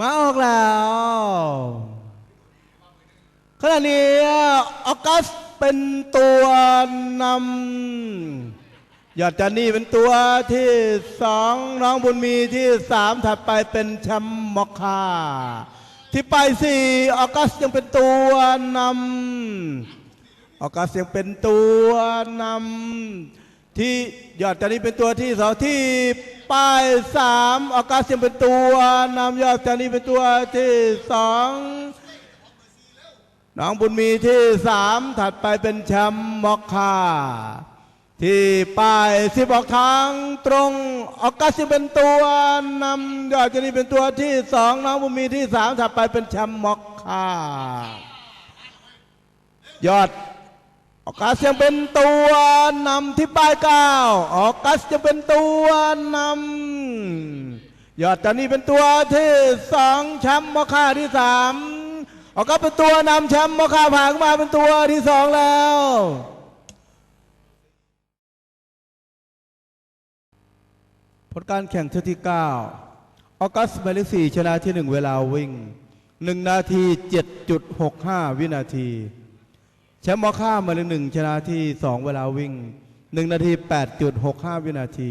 มาออกแล้วขณะนี้ออกัสเป็นตัวนำยอดจันนี่เป็นตัวที่สองน้องบุญมีที่สามถัดไปเป็นแชมป์มอคคาที่ไปสี่ออกัสยังเป็นตัวนำออกัสยังเป็นตัวนำที่ยอดจันนี่เป็นตัวที่สองที่ ป้ายสามออกัสยังเป็นตัวนำยอดจันนี่เป็นตัวที่สองน้องบุญมีที่สามถัดไปเป็นแชมป์มอคคาที่ป้ายสิบออกทางตรงออกัสยังเป็นตัวนำยอดจะนี่เป็นตัวที่สองน้องบุญมีที่สามถัดไปเป็นแชมป์มอคคายอด ออกัสยังเป็นตัวนำที่ป้ายเก้าออกัสยังเป็นตัวนำยอดจะนี่เป็นตัวที่สองแชมป์มอคคาที่สามออกก็เป็นตัวนำแชมป์มอคาผ่านเข้ามาเป็นตัวที่สองแล้วผลการแข่งที่ที่9ออกัสหมายเลข4ชนะที่1เวลาวิ่ง1นาที7.65วินาที แชมป์มอค่ามาเลยหนึ่งชนะที่สองเวลาวิ่งหนึ่งนาทีแปดจุดหกห้าวินาที